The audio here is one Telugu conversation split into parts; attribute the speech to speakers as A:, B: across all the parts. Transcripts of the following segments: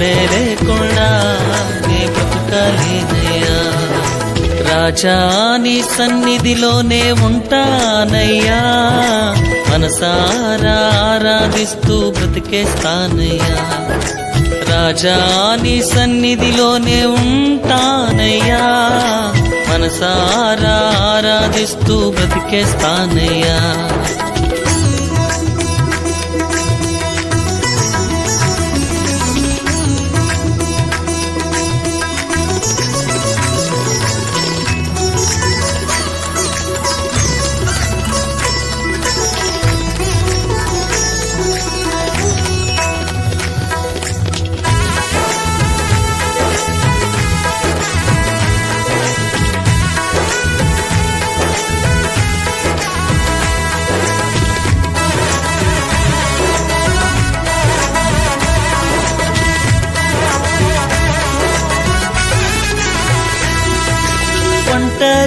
A: నువ్వే లేకుండా నే బ్రతుకాలేనయ్యా రాజా నీ సన్నిధిలోనే ఉంటానయ్యా. మనసారా ఆరాధిస్తూ బ్రతికేస్తానయ్యా. రాజా నీ సన్నిధిలోనే ఉంటానయ్యా. మనసారా ఆరాధిస్తూ బ్రతికేస్తానయ్యా.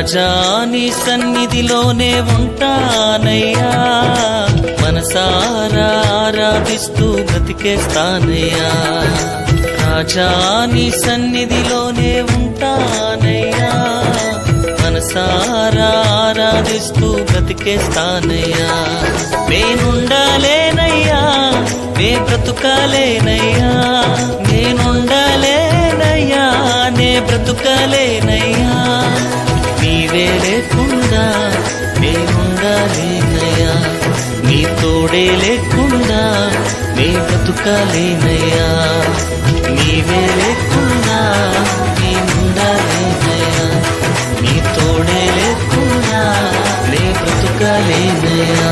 A: రాజా నీ సన్నిధిలోనే ఉంటానయ్యా. మనసారా ఆరాధిస్తూ బ్రతికేస్తానయ్యా. రాజా నీ సన్నిధిలోనే ఉంటానయ్యా. మనసారా ఆరాధిస్తూ బ్రతికేస్తానయ్యా. నేనుండలేనయ్యా నే బ్రతుకాలేనయ్యా. నేనుండలేనయ్యా నే బ్రతుకాలేనయ్యా. నీవే లేకుండా నేనుండలేనయ్యా నీ తోడే లేకుండా నే బతుకాలేనయ్యా నీవే లేకుండా నేనుండలేనయ్యా నీ తోడే లేకుండా నే బ్రతుకలేనయ్యా.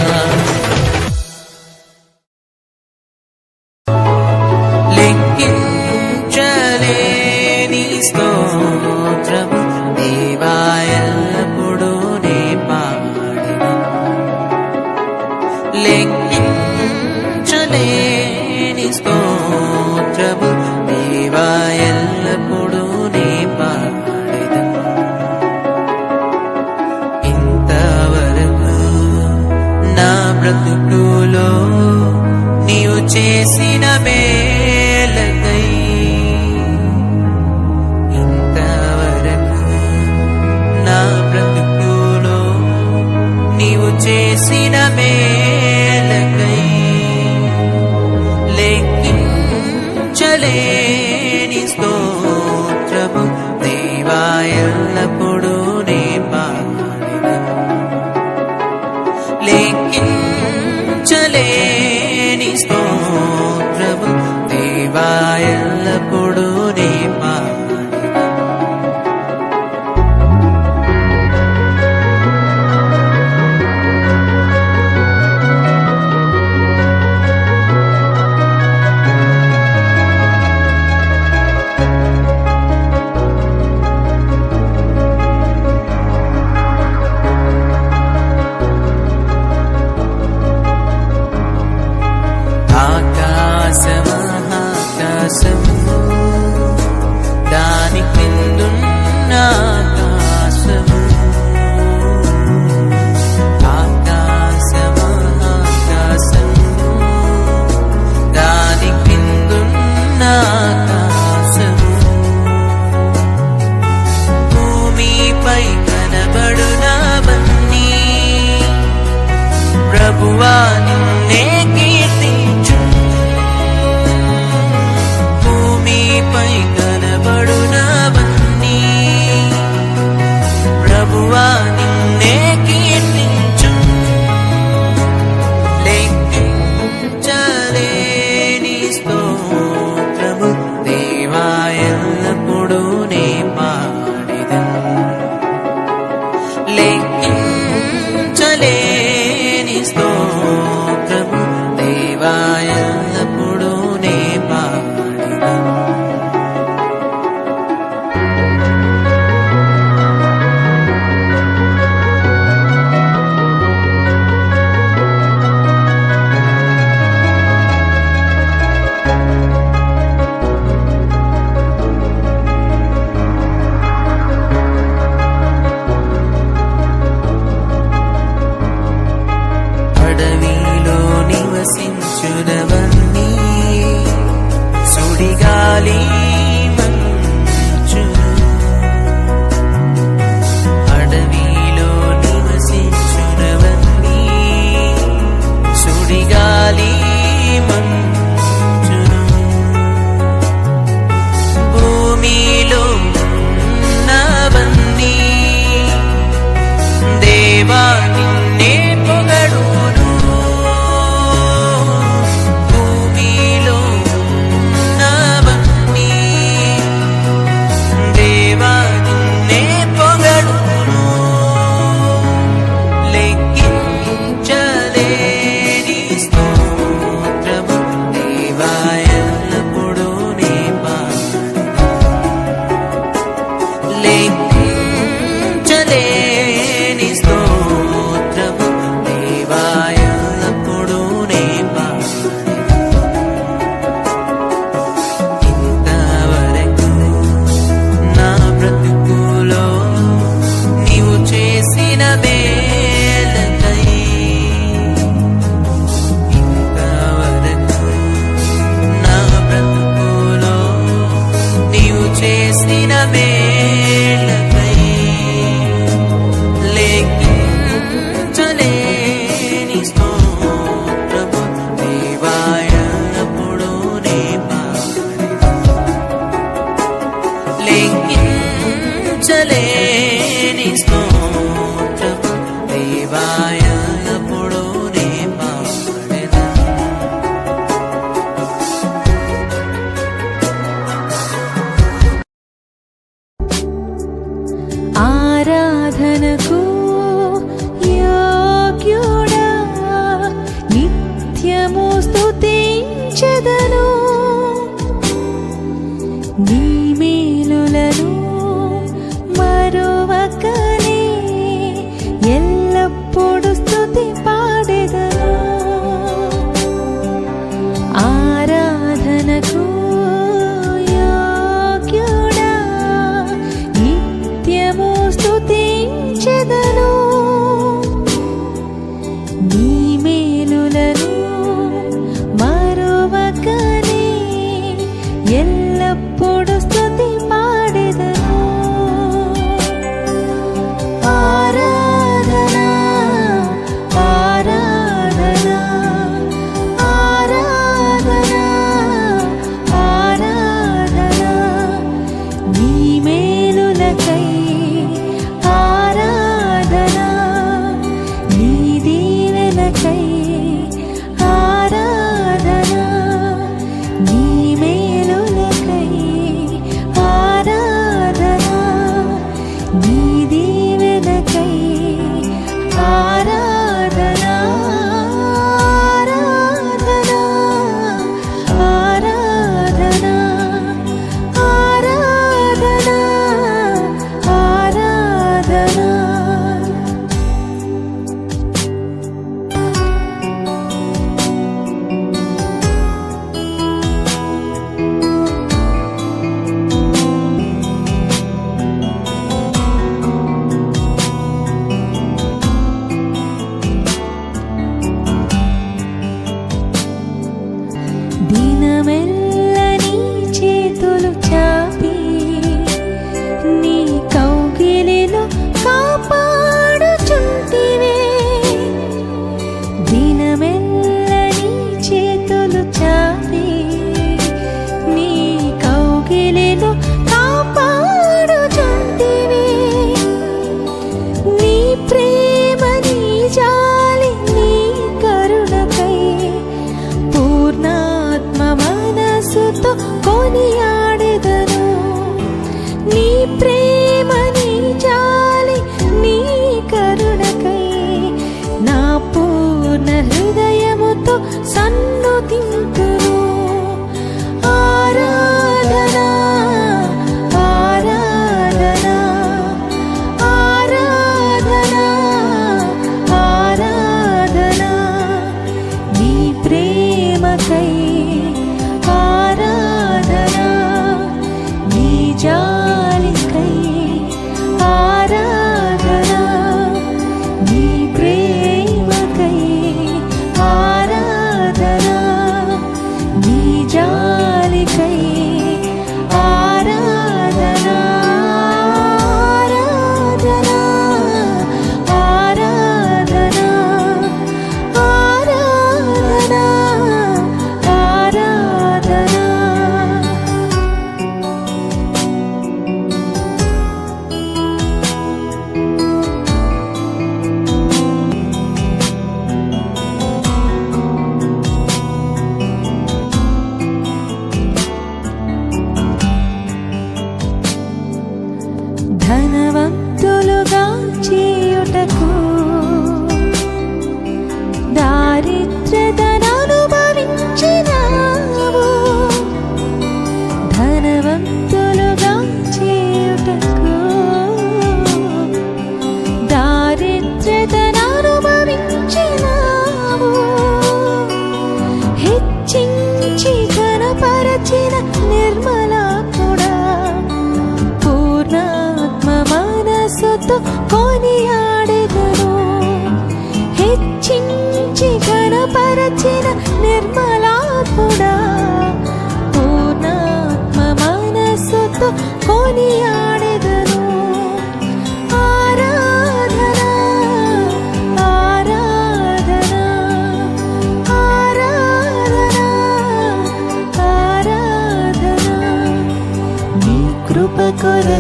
B: బలవంతులుగా చే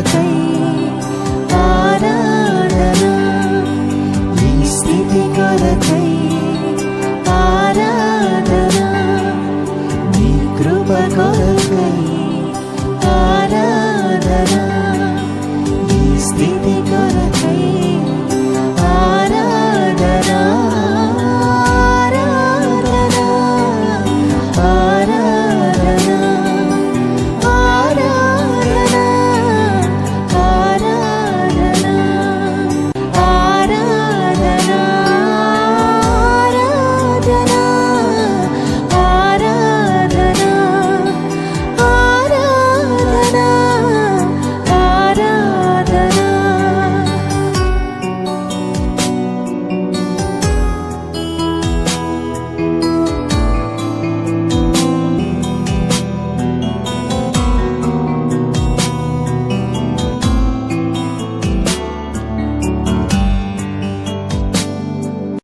B: face